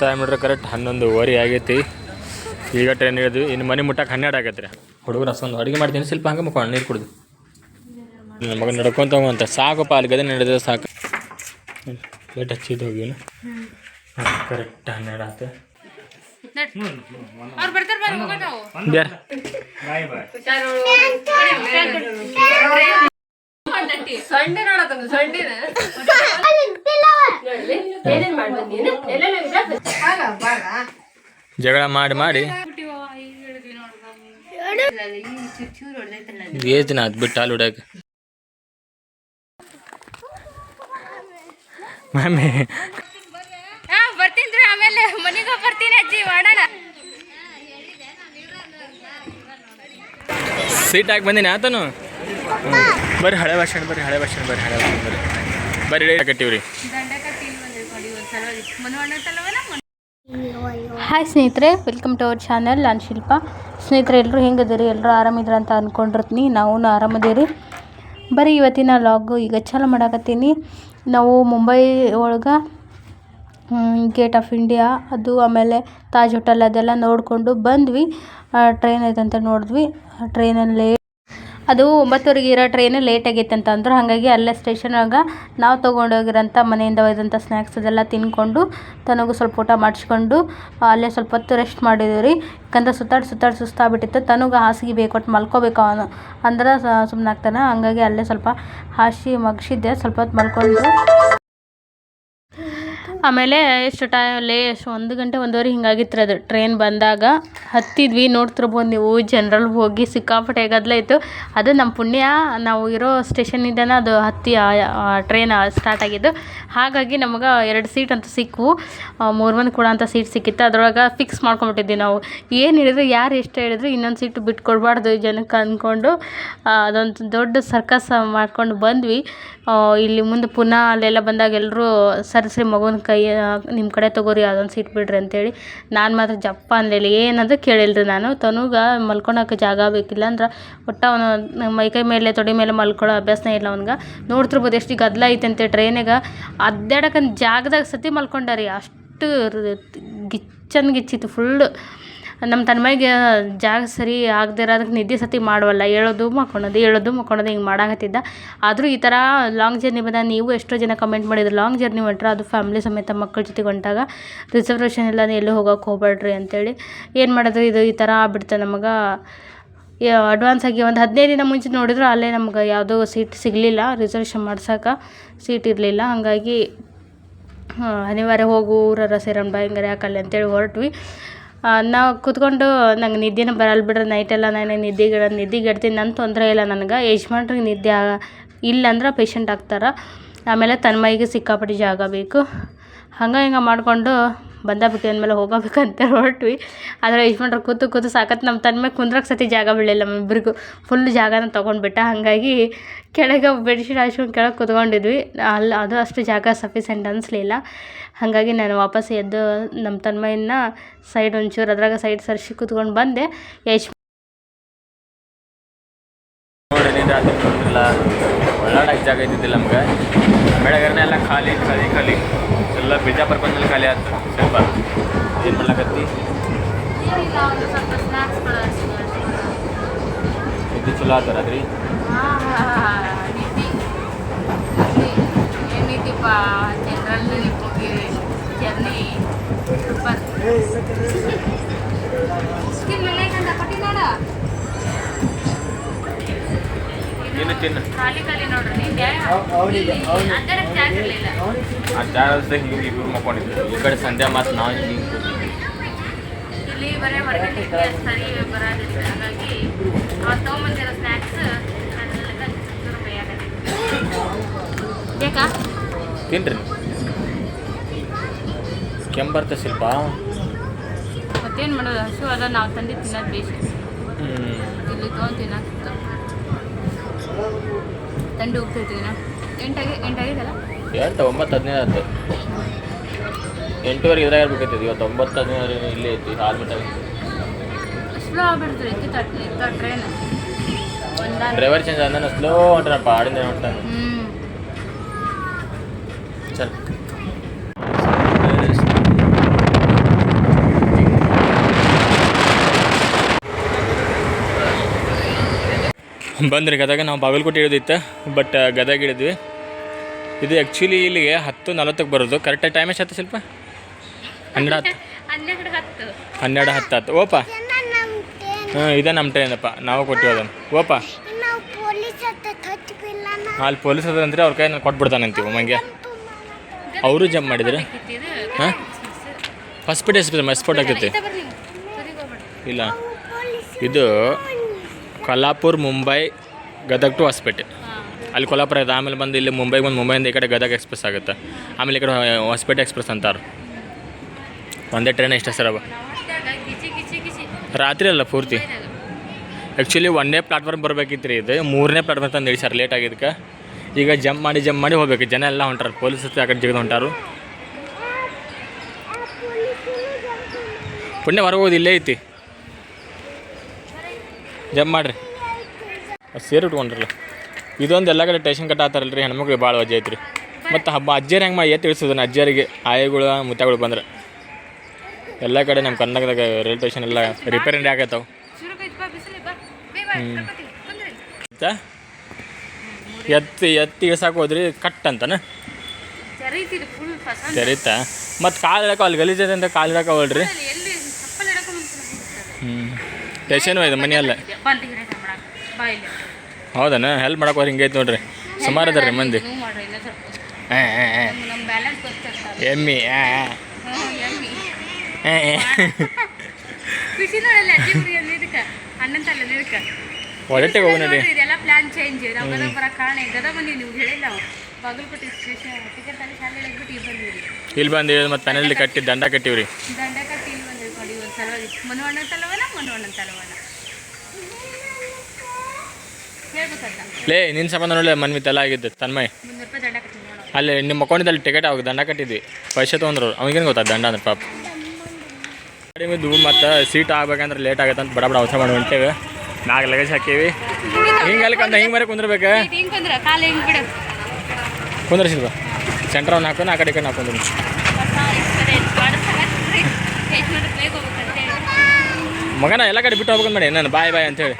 Time ನೋಡ್ರಿ correct ಹನ್ನೊಂದುವರೆ ಆಗೈತಿ. ಈಗ ಟ್ರೈನ್ ಹಿಡಿದ್ವಿ ಇನ್ನು ಮನೆ ಮುಟ್ಟಕ್ಕೆ ಹನ್ನೆರಡು ಆಗೈತೆ ರೀ. ಹುಡುಗರು ಅಷ್ಟೊಂದು ಅಡುಗೆ ಮಾಡ್ತೀನಿ ಸ್ವಲ್ಪ ಹಂಗೆ ಮಕ್ಕಳು ನೀರು ಕುಡಿದು. ನನ್ನ ಮಗ ನಡ್ಕೊಂತ ಹೋಗಂತ ಸಾಕಪ್ಪ ಅಲ್ಲಿ ಗದೆ ನಡೆದ ಸಾಕು. ಲೇಟ್ ಹಚ್ಚಿದ್ದು ಹೋಗಿನ ಕರೆಕ್ಟ್ ಹನ್ನೆರಡು ಆಯ್ತು ಬರ್ತಾರೆ ಬರ್ರಿ ಹೋಗೋಣ ನಾವು ಬ್ಯಾರ ಸಂಡೆ ನೋಡತ್ತಂದು ಸಂಡೆನ ಏನೇನ್ ಮಾಡ್ದೆ ನೀನು ಎಲ್ಲೆಲ್ಲ ಜಗಳ ಮಾಡಿ ಮಾಡಿ. ಏಜ್ ದಿನ ಅದು ಬಿಟ್ಟು ಹಾಲು ಹೊಡ್ಯಾಕ. ಮಮ್ಮಿ ಬರ್ತೀನಿ ಆಮೇಲೆ ಮನೆಗೆ ಬರ್ತೀನಿ ಅಜ್ಜಿ ಮಾಡೋಣ. ಸೀಟ್ ಹಾಕಿ ಬಂದೀನಿ ಆತನು. ಬರ್ರಿ ಹಳೆ ಭಾಷಣ, ಬರ್ರಿ ಹಳೆ ಭಾಷಣ, ಬರ್ರಿ ಹಳೆ ಭಾಷಣ, ಬರ್ರಿ. ಬರ್ರಿ ಕಟ್ಟಿವ್ರಿ. ಹಾಯ್ ಸ್ನೇಹಿತರೆ ವೆಲ್ಕಮ್ ಟು ಅವರ್ ಚಾನಲ್ ನಾನು ಶಿಲ್ಪ. ಸ್ನೇಹಿತರೆ ಎಲ್ಲರೂ ಹೆಂಗದಿರಿ ಎಲ್ಲರೂ ಆರಾಮಿದ್ರ ಅಂತ ಅಂದ್ಕೊಂಡಿರ್ತೀನಿ ನಾವು ಆರಾಮದೀರಿ ಬರೀ ಇವತ್ತಿನ ಲಾಗು ಈಗ ಚಾಲು ಮಾಡಾಕತ್ತೀನಿ. ನಾವು ಮುಂಬೈ ಒಳಗೆ ಗೇಟ್ ಆಫ್ ಇಂಡಿಯಾ ಅದು ಆಮೇಲೆ ತಾಜ್ ಹೋಟೆಲ್ ಅದೆಲ್ಲ ನೋಡಿಕೊಂಡು ಬಂದ್ವಿ. ಟ್ರೈನ್ ಐತಂತ ನೋಡಿದ್ವಿ. ಟ್ರೈನಲ್ಲಿ ಅದು ಒಂಬತ್ತುವರೆಗೆ ಇರೋ ಟ್ರೈನ್ ಲೇಟ್ ಆಗೈತೆ ಅಂತ ಅಂದರು. ಹಾಗಾಗಿ ಅಲ್ಲೇ ಸ್ಟೇಷನಾಗ ನಾವು ತೊಗೊಂಡೋಗಿರೋಂಥ ಮನೆಯಿಂದ ಒಯ್ದಂಥ ಸ್ನ್ಯಾಕ್ಸ್ ಅದೆಲ್ಲ ತಿನ್ಕೊಂಡು ತನಗೂ ಸ್ವಲ್ಪ ಊಟ ಮಾಡಿಸ್ಕೊಂಡು ಅಲ್ಲೇ ಸ್ವಲ್ಪ ಹೊತ್ತು ರೆಸ್ಟ್ ಮಾಡಿದ್ವಿ ರೀ ಯಾಕಂದ್ರೆ ಸುತ್ತಾಡಿ ಸುತ್ತಾಡಿ ಸುಸ್ತಾಗ್ಬಿಟ್ಟಿತ್ತು. ತನಗೆ ಹಾಸಿಗೆ ಬೇಕು, ಒಟ್ಟು ಮಲ್ಕೋಬೇಕು ಅವನು. ಅಂದ್ರೆ ಸುಮ್ಮನೆ ಆಗ್ತಾನೆ. ಹಂಗಾಗಿ ಅಲ್ಲೇ ಸ್ವಲ್ಪ ಹಾಸಿ ಮಗ್ಸಿದ್ದೆ. ಸ್ವಲ್ಪ ಹೊತ್ತು ಮಲ್ಕೊಂಡು ಆಮೇಲೆ ಎಷ್ಟು ಟೈ, ಲೇ, ಎಷ್ಟು ಒಂದು ಗಂಟೆ ಒಂದುವರೆ ಹಿಂಗಾಗಿತ್ತು ಅದು. ಟ್ರೈನ್ ಬಂದಾಗ ಹತ್ತಿದ್ವಿ, ನೋಡ್ತಿರ್ಬೋದು ನೀವು ಜನರಲ್ ಹೋಗಿ ಸಿಕ್ಕಾಪಟ್ಟೆ ಗದ್ದಲ ಇತ್ತು. ಅದು ನಮ್ಮ ಪುಣ್ಯ, ನಾವು ಇರೋ ಸ್ಟೇಷನಿಂದನೇ ಅದು ಹತ್ತಿ ಟ್ರೈನ್ ಸ್ಟಾರ್ಟ್ ಆಗಿದ್ದು. ಹಾಗಾಗಿ ನಮ್ಗೆ ಎರಡು ಸೀಟ್ ಅಂತ ಸಿಕ್ಕವು ಮೂರು ಮಂದಿ ಕೂಡ ಅಂತ ಸೀಟ್ ಸಿಕ್ಕಿತ್ತು. ಅದ್ರೊಳಗೆ ಫಿಕ್ಸ್ ಮಾಡ್ಕೊಂಬಿಟ್ಟಿದ್ವಿ ನಾವು. ಏನು ಹೇಳಿದ್ರು, ಯಾರು ಎಷ್ಟು ಹೇಳಿದ್ರು, ಇನ್ನೊಂದು ಸೀಟ್ ಬಿಟ್ಕೊಡ್ಬಾರ್ದು ಜನಕ್ಕೆ ಅಂದ್ಕೊಂಡು ಅದೊಂದು ದೊಡ್ಡ ಸರ್ಕಸ್ ಮಾಡ್ಕೊಂಡು ಬಂದ್ವಿ. ಇಲ್ಲಿ ಮುಂದೆ ಪುನಃ ಅಲ್ಲೆಲ್ಲ ಬಂದಾಗ ಎಲ್ಲರೂ ಸರಿಸ್ರಿ ಮಗುನ ಕೈ ನಿಮ್ಮ ಕಡೆ ತಗೋರಿ, ಅದೊಂದು ಸೀಟ್ ಬಿಡ್ರಿ ಅಂತೇಳಿ ನಾನು ಮಾತ್ರ ಜಪ್ಪ ಅನ್ಲಿಲ್ಲ ಏನಂದ್ರೆ ಕೇಳಿಲ್ರಿ ನಾನು. ತನುಗ ಮಲ್ಕೊಳಕ್ಕೆ ಜಾಗ ಬೇಕಿಲ್ಲ ಅಂದ್ರೆ ಒಟ್ಟು ಅವನು ಮೈಕೈ ಮೇಲೆ, ತೊಡೆ ಮೇಲೆ ಮಲ್ಕೊಳ್ಳೋ ಅಭ್ಯಾಸನೇ ಇಲ್ಲ ಅವ್ನಿಗೆ. ನೋಡ್ತಿರ್ಬೋದು ಎಷ್ಟು ಗದ್ದಲ ಐತಂತೆ ಟ್ರೈನಿಗೆ ಅಡ್ಡಾಡಕಂತ ಜಾಗದಾಗ ಸತಿ ಮಲ್ಕೊಂಡಾರಿ, ಅಷ್ಟು ರ- ಗಿಚ್ಚನ್ ಗಿಚ್ಚಿತ್ತು ಫುಲ್ಲು ನಮ್ಮ ತನ್ಮಯ್ಗೆ ಜಾಗ ಸರಿ ಆಗದೆ ಇರೋದಕ್ಕೆ ನಿದ್ದೆ ಸತಿ ಮಾಡುವಲ್ಲ, ಹೇಳೋದು ಮಾಡ್ಕೊಳೋದು ಹೇಳೋದು ಮಕ್ಕೊಳೋದು ಹಿಂಗೆ ಮಾಡಾಕತ್ತಿದ್ದ. ಆದರೂ ಈ ಥರ ಲಾಂಗ್ ಜರ್ನಿ ಬಂದಾಗ ನೀವು ಎಷ್ಟೋ ಜನ ಕಮೆಂಟ್ ಮಾಡಿದ್ರು ಲಾಂಗ್ ಜರ್ನಿ ಹೊಂಟ್ರೆ ಅದು ಫ್ಯಾಮ್ಲಿ ಸಮೇತ ಮಕ್ಕಳ ಜೊತೆಗೆ ಹೊಂಟಾಗ ರಿಸರ್ವೇಷನ್ ಇಲ್ಲ ಎಲ್ಲೂ ಹೋಗೋಕೆ ಹೋಗ್ಬೇಡ್ರಿ ಅಂತೇಳಿ. ಏನು ಮಾಡೋದು ಇದು ಈ ಥರ ಆಗ್ಬಿಡ್ತು ನಮಗೆ. ಅಡ್ವಾನ್ಸ್ ಆಗಿ ಒಂದು ಹದಿನೈದು ದಿನ ಮುಂಚೆ ನೋಡಿದ್ರು ಅಲ್ಲೇ ನಮ್ಗೆ ಯಾವುದೋ ಸೀಟ್ ಸಿಗಲಿಲ್ಲ ರಿಸರ್ವೇಷನ್ ಮಾಡ್ಸೋಕೆ ಸೀಟ್ ಇರಲಿಲ್ಲ. ಹಾಗಾಗಿ ಅನಿವಾರ್ಯ ಹೋಗು ಊರರ ಸೇರೋಣ ಬಾ, ಹಿಂಗಾರೆ ಯಾಕಲ್ಲ ಅಂತೇಳಿ ಹೊರಟ್ವಿ. ನಾವು ಕೂತ್ಕೊಂಡು ನಂಗೆ ನಿದ್ದೆನೂ ಬರಲ್ಲ ಬಿಡ್ರಿ ನೈಟೆಲ್ಲ ನಾನು ನಿದ್ದೆಗೆ ನಿದ್ದೆಗೆಡ್ತೀನಿ ನನ್ನ ತೊಂದರೆ ಇಲ್ಲ ನನಗೆ. ಯಜಮಾನ್ರಿಗೆ ನಿದ್ದೆ ಆಗ ಇಲ್ಲ ಅಂದ್ರೆ ಪೇಷಂಟ್ ಆಗ್ತಾರೆ. ಆಮೇಲೆ ತನ್ಮೈಗೆ ಸಿಕ್ಕಾಪಟ್ಟೆ ಜಾಗ ಬೇಕು. ಹಂಗೆ ಹಿಂಗೆ ಮಾಡಿಕೊಂಡು ಬಂದ ಬಿಟ್ಟು ಅಂದಮೇಲೆ ಹೋಗಬೇಕಂತ ಹೊರಟ್ವಿ. ಆದರೆ ಯಜಮಾನ್ರು ಕೂತು ಕೂತು ಸಾಕತ್ತು ನಮ್ಮ ತನ್ಮೈ ಕುಂದ್ರಕ್ಕೆ ಸತಿ ಜಾಗ ಬೀಳಿಲ್ಲ ನಮ್ಮಿಬ್ಬರಿಗೂ ಫುಲ್ ಜಾಗನ ತೊಗೊಂಡ್ಬಿಟ್ಟ ಹಾಗಾಗಿ ಕೆಳಗೆ ಬೆಡ್ಶೀಟ್ ಹಾಸ್ಕೊಂಡು ಕೆಳಗೆ ಕೂತ್ಕೊಂಡಿದ್ವಿ. ಅಲ್ಲಿ ಅದು ಅಷ್ಟು ಜಾಗ ಸಫಿಸೆಂಟ್ ಅನಿಸ್ಲಿಲ್ಲ. ಹಾಗಾಗಿ ನಾನು ವಾಪಸ್ ಎದ್ದು ನಮ್ಮ ತನ್ಮಯನ್ನ ಸೈಡ್ ಒಂಚೂರು ಅದ್ರಾಗ ಸೈಡ್ ಸರಿಸಿ ಕುತ್ಕೊಂಡು ಬಂದೆ ಯಶ್ ಒಳ್ಳಾಡಕ್ಕೆ ಜಾಗ ಇದ್ದಿದ್ದಿಲ್ಲ ನಮ್ಗೆ ಬೆಳಗ್ಗೆನೇ ಎಲ್ಲ ಖಾಲಿ ಖಾಲಿ ಖಾಲಿ ಎಲ್ಲ ಬಿಜಾಪುರ ಬಂದಲ್ಲಿ ಖಾಲಿ ಆಯ್ತು ಸ್ವಲ್ಪ ಏನು ಮಾಡ್ಲಕತ್ತಿ ಇದು ಚಲೋ ಆತರ ಅದ್ರಿ ಜರ್ನಿ ಸೂಪರ್ ಖಾಲಿ ಖಾಲಿ ನೋಡ್ರಿ ಅದರಕ್ಕೆ ಜಾಗ ಇರಲಿಲ್ಲ ಆ ಚಾರ್ಜ್ ಹಿಂಗೆ ಇಬ್ರು ಮಕ್ಕೊಂಡಿದ್ರು ಈ ಕಡೆ ಸಂಧ್ಯಾ ಮತ್ತೆ ನಾವು ಹಿಂಗೆ. ಇಲ್ಲಿ ಬರೀ ಹೊರಗಡೆ ಸರಿ ಬರೋದಿಲ್ಲ ಹಾಗಾಗಿ ಅವತ್ತು ತೊಗೊಂಬಂದಿರೋ ಸ್ನ್ಯಾಕ್ಸ್ ಬೇಕಾ ತಿನ್ರಿ ಕೆಂಬರ್ತ ಶಿಲ್ಪ? ಮತ್ತೇನು ಮಾಡೋದು? ಹಸು ಅದ ನಾವು ತಂದು ತಿನ್ನೋದು ಹ್ಞೂ ಇಲ್ಲಿ ತೊಗೊಂಡು ತಿನ್ನೋದು ತಂಡು ಹೋಗ್ತಿರ್ತೀವಿ ನಾವು ಎಂಟಾಗಿ ಎಂಟಾಗಿದಲ್ಲ ಎಂಟು ಒಂಬತ್ತು ಹದಿನೈದು ಆಯ್ತು. ಎಂಟುವರೆಗೆ ಇದ್ರಾಗ ಇರ್ಬೇಕೈತಿ ಇವತ್ತು ಒಂಬತ್ತು ಹದಿನೈದು ಇಲ್ಲೇ ಐತಿ ಆರು ಮೀಟರ್ ಸ್ಲೋ ಆಗ್ಬಿಡ್ತೀರಿ ಇತ್ತು ಟ್ರೈನ್ ಡ್ರೈವರ್ ಚೇಂಜ್ ಆದ ಸ್ಲೋ ಹೊಂಟಾನಪ್ಪ ಆಡಿಂದ ಹೊಂಟಾನ ಹ್ಞೂ ಬಂದ್ರಿ ಗದಗ ನಾವು ಬಾಗಲಕೋಟೆ ಇಳಿದಿತ್ತು ಬಟ್ ಗದಗ ಇಳಿದ್ವಿ. ಇದು ಆ್ಯಕ್ಚುಲಿ ಇಲ್ಲಿಗೆ ಹತ್ತು ನಲವತ್ತಕ್ಕೆ ಬರೋದು. ಕರೆಕ್ಟಾಗಿ ಟೈಮ್ ಎಷ್ಟು ಹತ್ತು ಸ್ವಲ್ಪ ಹನ್ನೆರಡು ಹತ್ತು. ಹನ್ನೆರಡು ಹತ್ತು ಹತ್ತು ಓಪ. ಹ್ಞೂ ಇದೇ ನಮ್ಮ ಟ್ರೈನಪ್ಪ ನಾವು ಕೊಟ್ಟಿವಿ ಅದನ್ನು. ಓಪ. ಅಲ್ಲಿ ಪೊಲೀಸ್ ಹತ್ತ ಅಂದರೆ ಅವ್ರ ಕೈ ಕೊಟ್ಬಿಡ್ತಾನಂತೀವಿ ಮಂಗೆ ಅವರು ಜಂಪ್ ಮಾಡಿದ್ರೆ? ಹಾಂ? ಫಸ್ಟ್ ಹಾಸ್ಪಿಟಲ್ ಮಸ್ಪೋಟ್ ಆಗ್ತೈತಿ ಇಲ್ಲ. ಇದು ಕೊಲ್ಲಾಪುರ್ ಮುಂಬೈ ಗದಗ್ ಟು ಹೊಸಪೇಟೆ ಅಲ್ಲಿ ಕೊಲ್ಲಾಪುರ ಇದೆ. ಆಮೇಲೆ ಬಂದು ಇಲ್ಲಿ ಮುಂಬೈಗೆ ಬಂದು ಮುಂಬೈಯಿಂದ ಈ ಕಡೆ ಗದಗ ಎಕ್ಸ್ಪ್ರೆಸ್ ಆಗುತ್ತೆ. ಆಮೇಲೆ ಈ ಕಡೆ ಹೊಸಪೇಟೆ ಎಕ್ಸ್ಪ್ರೆಸ್ ಅಂತಾರೆ ಒಂದೇ ಟ್ರೈನ್ ಎಷ್ಟು ಸರ್ ಗಿಚಿ ರಾತ್ರಿ ಅಲ್ಲ ಪೂರ್ತಿ? ಆ್ಯಕ್ಚುಲಿ ಒಂದೇ ಪ್ಲಾಟ್ಫಾರ್ಮ್ ಬರಬೇಕಿತ್ತು ರೀ ಇದು. ಮೂರನೇ ಪ್ಲಾಟ್ಫಾರ್ಮ್ ತಂದು ಇಳಿಸಾರ ಲೇಟ್ ಆಗಿದ್ದಕ್ಕೆ. ಈಗ ಜಂಪ್ ಮಾಡಿ ಜಂಪ್ ಮಾಡಿ ಹೋಗ್ಬೇಕು. ಜನ ಎಲ್ಲ ಹೊಂಟಾರ. ಪೊಲೀಸ್ ಆ ಕಡೆ ಜಿಗಿದು ಹೊಂಟಾರು? ಪುಣ್ಯ ಹೊರಗೆ ಹೋಗೋದು ಇಲ್ಲೇ ಐತಿ. ಜಂಪ್ ಮಾಡಿರಿ. ಸೇರಿ ಉಟ್ಕೊಂಡ್ರಲ್ಲ ಇದೊಂದು ಎಲ್ಲ ಕಡೆ ಟೇಷನ್ ಕಟ್ ಆತಾರಲ್ಲ ರೀ ಹೆಣ್ಮಕ್ಳಿಗೆ ಭಾಳ ವಜೆ ಐತ್ರಿ. ಮತ್ತು ಹಬ್ಬ ಅಜ್ಜಿಯರು ಹೆಂಗೆ ಮಾಡಿ ಎತ್ತಿ ಇಳಿಸೋದನ್ನ ಅಜ್ಜಿಯರಿಗೆ ಆಯಗಳು ಮುತ್ತಗಳು ಬಂದ್ರೆ. ಎಲ್ಲ ಕಡೆ ನಮ್ಮ ಕರ್ನಾಟಕದಾಗ ರೈಲ್ವೆ ಸ್ಟೇಷನ್ ಎಲ್ಲ ರಿಪೇರಿ ಕುಂದ್ರಿ ಆಯ್ತಾ ಎತ್ತಿ ಎತ್ತಿ ಇಳಿಸಾಕೆ ಹೋದ್ರಿ ಕಟ್ ಅಂತನ? ಸರಿತಾ ಮತ್ತು ಕಾಲು ಇಡಕ್ಕೆ ಅಲ್ಲಿ ಗಲೀಜದೆ ಅಂತ ಕಾಲು ಇಡಕ್ಕೆ ಹೋಗ್ರಿ ಎಲ್ಲಿ ಚಪ್ಪಲ್ ಇಡಕ್ಕೆ ಮುಂಚೆ ಹ್ಞೂ ಟೇಷನು ಇದೆ ಮನೆ ಅಲ್ಲ. ಹೌದನ? ಹೆಲ್ಪ್ ಮಾಡಕ್ಕೆ ಹೋದ್ರೆ ಹಿಂಗೈತೆ ನೋಡ್ರಿ. ಸುಮಾರು ಅದಾರ ರೀ ಮಂದಿ ಎಮ್ಮಿ ಹೊರಟಿಗೆ ಹೋಗಿ ನೋಡಿ. ಇದೆಲ್ಲ ಪ್ಲಾನ್ ಚೇಂಜ್ ನಾವು ಗದಗ ಬರೋ ಕಾರಣ ಗದಗ ಬಂದೀವಿ ನೀವು ಹೇಳಿಲ್ಲ ನಾವು ಬಾಗಲಕೋಟೆ ಸ್ಟೇಷನ್ ಟಿಕೆಟ್ ಅಲ್ಲಿ ಶಾಲೆ ಬಿಟ್ಟು ಇಲ್ಲಿ ಬಂದಿವಿ ಬಂದು ಮತ್ತೆ ಮನೇಲಿ ಕಟ್ಟಿ ದಂಡ ಕಟ್ಟಿವ್ರಿ. ದಂಡ ಕಟ್ಟಿ ಮನವಣ್ಣ ತಲವನ ಮನವಣ್ಣ ತಲವನ ಲೇ ನಿನ್ನ ಸಂಬಂಧ ನೋಡಲೆ ಮನ್ವಿ ತಲೆ ಆಗಿದ್ದೆ ತನ್ಮಯ್. ಅಲ್ಲೇ ನಿಮ್ಮ ಅಕೌಂಟಲ್ಲಿ ಟಿಕೆಟ್ ಅವಾಗ ದಂಡ ಕಟ್ಟಿದ್ವಿ? ಪೈಸೆ ತೊಗೊಂಡ್ರು ಅವ್ನಿಗೇನು ಗೊತ್ತಾ ದಂಡ ಅಂದ್ರೆ ಪಾಪ. ಕಡಿಮೆದು ಮತ್ತು ಸೀಟ್ ಆಗ್ಬೇಕಂದ್ರೆ ಲೇಟ್ ಆಗತ್ತೆ ಅಂತ ಬಡ ಬಡ ಅವಸರ ಮಾಡಿ ಹೊಂಟೇವೆ. ನಾಲ್ಕು ಲಗೇಜ್ ಹಾಕೀವಿ. ಹಿಂಗೆ ಅಲ್ಲಿ ಕಂದ ಹಿಂಗೆ ಮರೆ ಕುಂದ್ರಬೇಕ? ಕುಂದ್ರಸಿಲ್ವ ಸೆಂಟ್ರ್ ಅವ್ನು ಹಾಕೊಂಡು ಆ ಕಡೆ ಕಡೆ ಹಾಕೊಂಡ್ರು ಮಗನ ಎಲ್ಲ ಕಡೆ ಬಿಟ್ಟು ಹೋಗ್ಬೇಕು ನೋಡಿ ನಾನು ಬಾಯ್ ಬಾಯ್ ಅಂತ ಹೇಳಿ.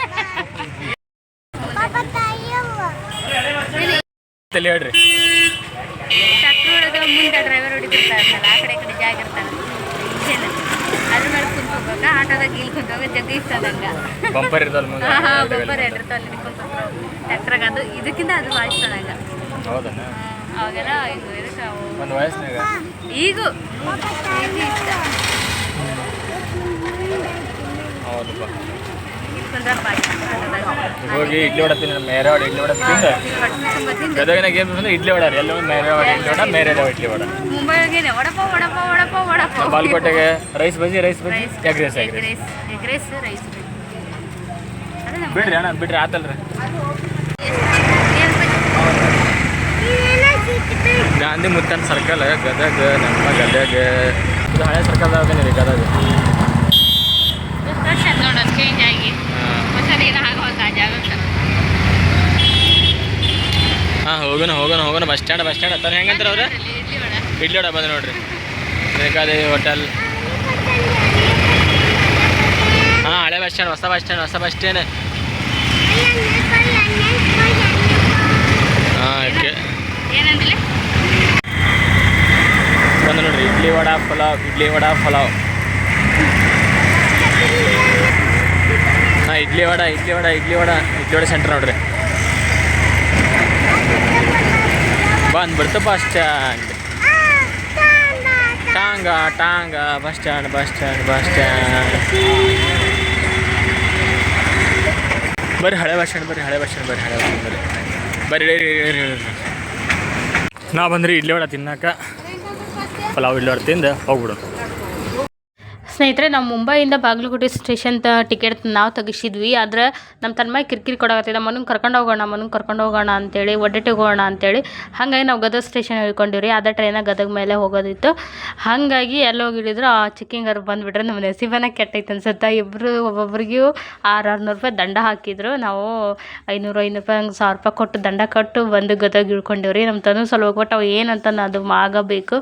ಹೇಳ್ರಿ? ಮುಂದೆ ಡ್ರೈವರ್ ಹೊಡಿತಿರ್ತಾರಲ್ಲ ಆ ಕಡೆ ಈ ಕಡೆ ಜಾಗ ಇರ್ತಾರಲ್ಲ ಇದೇನ ಅದ್ರ ಮೇಲೆ ಕುಂತ್ಕೋಬೇಕ? ಆಟೋದಾಗ ಇಲ್ಲಿ ಬಂಪರ್ ಇರ್ತಲ್ಲ ಮುಂದೆ. ಹಾಂ ಟ್ರ್ಯಾಕ್ಟ್ರಾಗ ಅದು ಇದಕ್ಕಿಂತ ಅದು ಅವಾಗೆಲ್ಲ ಈಗ. ಈಗ ಈಗ ಇಷ್ಟ. ಹೌದಪ್ಪ ಹೋಗಿ ಇಡ್ಲಿ ಹೊಡತ್ತೀನಿ ಮೇರೆವಾಡ ಇಡ್ಲಿ ಹೊಡ ತಿಂದ. ಗದಗಿನಾಗ ಏನು ಅಂದ್ರೆ ಇಡ್ಲಿ ಹೊಡ ಎಲ್ಲ ಮೇರೆವಾಡ ಇಡ್ಲಿ ಹೊಡ ಮೇರೆವಾಡ ಇಡ್ಲಿ ವಡಪ ಬಾಲ್ಕೋಟೆಗೆ rice bajji rice bajji egg rice egg rice ಬಿಡ್ರಿ ಅಣ್ಣ ಬಿಡ್ರಿ ಆತಲ್ರಿ ಗಾಂಧಿ ಮುತ್ತನ್ ಸರ್ಕಲ್ ಗದಗ ನಮ್ಮ ಗದಗ. ಇದು ಹಳೆ ಸರ್ಕಲ್ ರೀ ಗದಗ ನೋಡೋಣ ಚೇಂಜ್ ಆಗಿ ಹಾಂ, ಹೋಗೋಣ ಹೋಗೋಣ ಹೋಗೋಣ. ಬಸ್ ಸ್ಟ್ಯಾಂಡ್ ಬಸ್ ಸ್ಟ್ಯಾಂಡ್ ಅಂತಾರೆ ಹೆಂಗಂತಾರೆ ಅವ್ರು? ಇಡ್ಲಿ ವಡ ಬಂದು ನೋಡ್ರಿ. ಬೇಕಾದೇವಿ ಹೋಟೆಲ್ ಹಾಂ, ಹಳೆ ಬಸ್ ಸ್ಟ್ಯಾಂಡ್ ಹೊಸ ಬಸ್ ಸ್ಟ್ಯಾಂಡ್ ಹೊಸ ಬಸ್ ಸ್ಟ್ಯಾಂಡ್ ಹಾಂ, ಓಕೆ. ಬಂದು ನೋಡ್ರಿ, ಇಡ್ಲಿ ವಡ ಪಲಾವ್, ಇಡ್ಲಿ ವಡ ಪಲಾವ್. ಇಡ್ಲಿ ವಡ ಇಡ್ಲಿ ವಡ ಇಡ್ಲಿ ವಡ ಇಡ್ಲಿ ವಡ ಸೆಂಟರ್ ನೋಡ್ರಿ. ಬಂದ್ಬಿಡ್ತು bus stand tanga tanga bus stand bus stand bus stand ಬರ್ರಿ ಹಳೆ ಬಸ್ ಸ್ಟ್ಯಾಂಡ್ ಬರ್ರಿ ಹಳೆ ಬಸ್ ಸ್ಟ್ಯಾಂಡ್ ಬರ್ರಿ ಹಳೆ ಬಸ್ ಬರ್ರಿ. ಬರ್ರಿ, ಇರಿ. ನಾ ಬಂದ್ರಿ ಇಡ್ಲಿ ವಡ ತಿನ್ನಕ. ಪಲಾವ್ ಇಡ್ಲಿ ವಡ ತಿಂದು ಹೋಗ್ಬಿಡು ಸ್ನೇಹಿತರೆ, ನಾವು ಮುಂಬೈಯಿಂದ ಬಾಗಲಕೋಟೆ ಸ್ಟೇಷನ್ ತ ಟಿಕೆಟ್ ನಾವು ತೆಗಿಸಿದ್ವಿ. ಆದ್ರೆ ನಮ್ಮ ತನ್ಮಾಯಿ ಕಿರಿಕಿರಿ ಕೊಡಕತ್ತಿದ್ದ ಮನಗೆ ಕರ್ಕೊಂಡು ಹೋಗೋಣ ಮನಗೆ ಕರ್ಕೊಂಡು ಹೋಗೋಣ ಅಂತೇಳಿ ಒಡ್ಡೆಟ್ಟಿಗೆ ಹೋಗೋಣ ಅಂತೇಳಿ. ಹಾಗಾಗಿ ನಾವು ಗದಗ ಸ್ಟೇಷನ್ ಹೇಳ್ಕೊಂಡಿವ್ರಿ. ಅದೇ ಟ್ರೈನಾಗ ಗದಗ ಮೇಲೆ ಹೋಗೋದಿತ್ತು. ಹಾಗಾಗಿ ಎಲ್ಲ ಹೋಗಿಡಿದ್ರು ಆ ಅವ್ರು ಬಂದುಬಿಟ್ರೆ ನಮ್ಮ ನಸೀಬನ ಕೆಟ್ಟೈತೆ ಅನ್ಸುತ್ತೆ. ಇಬ್ಬರು ಒಬ್ಬೊಬ್ರಿಗೂ ಆರು ಆರುನೂರು ರೂಪಾಯಿ ದಂಡ ಹಾಕಿದ್ರು. ನಾವು ಐನೂರು ಐನೂರು ರೂಪಾಯಿ, ಹಂಗೆ ಸಾವಿರ ರೂಪಾಯಿ ಕೊಟ್ಟು ದಂಡ ಕಟ್ಟು ಬಂದು ಗದಗ ಇಳ್ಕೊಂಡಿವ್ರಿ. ನಮ್ಮ ತಂದು ಸ್ವಲ್ಪ ಕೊಟ್ಟು ಅವು ಏನಂತ ಅದು ಆಗಬೇಕು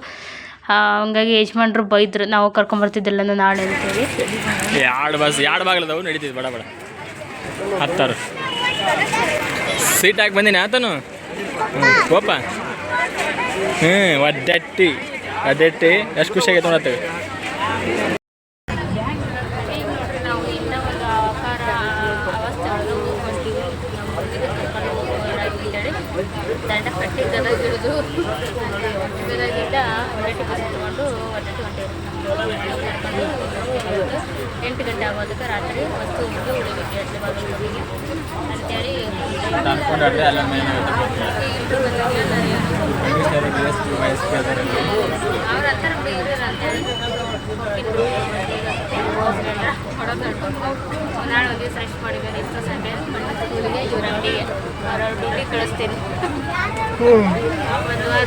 ಹಂಗಾಗಿ ಯಜಮಾನ್ರು ಬೈದ್ರು, ನಾವು ಕರ್ಕೊಂಬರ್ತಿದ್ದಿಲ್ಲ ನಾಳೆ ಅಂತೇಳಿ ಎರಡು ಬಸ್, ಎರಡು ಬಾಗಿಲದವು ನಡೀತಿದ್ ಬಡ ಬಡ. ಹತ್ತಾರು. ಸೀಟ್ ಹಾಕಿ ಬಂದೀನಿ ಆತನು? ಓಪ ಹ್ಞೂ ಒದ್ದಟ್ಟಿ ಅದೆಟ್ಟಿ ಎಷ್ಟು ಖುಷಿ ಆಗೈತೆ ನೋಡತ್ತೆ ಈಗ ನೋಡ್ರಿ ನಾವು ಇನ್ನ ಒಂದು ಆಕಾರ ಅವಸ್ಥೆ ಒಳಗೆ ಹೊಂಟಿವಿ ನಮ್ಮ ಹುಡುಗಿಗೆ ಕರ್ಕೊಂಡು ಹೋಗೋರಾಗಿದ್ದೇಳಿ ದಂಡ ಕಟ್ಟಿ ಗದಗ ಹಿಡಿದು ಗದಗಿಂದ ಒಡಟಿ ಬಸ್ ತಗೊಂಡು ಒಡಟಿ ಹೊಂಟೇವಿ ಎಂಟು ಗಂಟೆ ಆಗೋದಕ್ಕೆ ರಾತ್ರಿ ವಸ್ತು ಮುಗಿದು ಉಳಿಬೇಕು ಎಡ್ಲೆ ಬಾಗಿಲಿಗೆ ಅಂತೇಳಿ ಅವ್ರ ಹತ್ರ ಬೇರೆ ಅಂತೇಳಿ ನಾಳೆ ಒಂದು ದಿವಸ ರೆಸ್ಟ್ ಮಾಡಿದ್ದಾರೆ. ಇಷ್ಟು ಸಂಡೇ ಮಣ್ಣ ಸ್ಕೂಲಿಗೆ ಇವ್ರ ಅಂಗಡಿಗೆ ಅವ್ರ ಡ್ಯೂಟಿ ಕಳಿಸ್ತೀನಿ. ಒಂದು ವಾರ